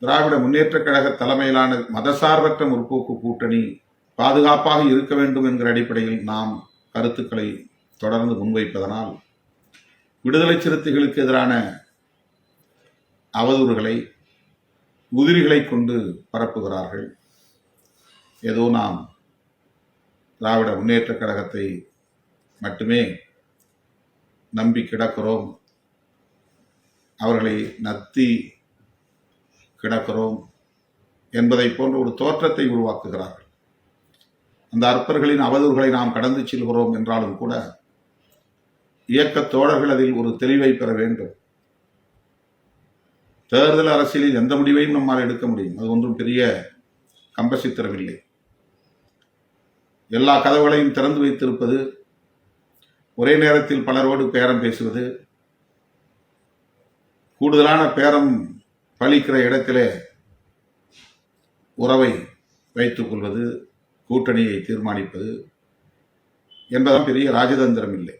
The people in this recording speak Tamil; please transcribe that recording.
திராவிட முன்னேற்றக் கழக தலைமையிலான மதசார்பற்ற முற்போக்கு கூட்டணி பாதுகாப்பாக இருக்க வேண்டும் என்கிற அடிப்படையில் நாம் கருத்துக்களை தொடர்ந்து முன்வைப்பதனால் விடுதலை சிறுத்தைகளுக்கு எதிரான அவதூறுகளை உதிரிகளை கொண்டு பரப்புகிறார்கள். ஏதோ நாம் திராவிட முன்னேற்றக் கழகத்தை மட்டுமே நம்பி கிடக்கிறோம். அவர்களை நத்தி கிடக்கிறோம் என்பதை போன்ற ஒரு தோற்றத்தை உருவாக்குகிறார்கள். அந்த அற்பர்களின் அவதூறுகளை நாம் கடந்து செல்கிறோம் என்றாலும் கூட இயக்க தோழர்கள் அதில் ஒரு தெளிவை பெற வேண்டும். தேர்தல் அரசியலில் எந்த முடிவையும் நம்மால் எடுக்க முடியும். அது ஒன்றும் பெரிய கம்பசித்திரமில்லை எல்லா கதவுகளையும் திறந்து வைத்திருப்பது ஒரே நேரத்தில் பலரோடு பேரம் பேசுவது கூடுதலான பேரம் பலிக்கிற இடத்திலே உறவை வைத்துக் கொள்வது கூட்டணியை தீர்மானிப்பது என்பதான் பெரிய ராஜதந்திரம் இல்லை.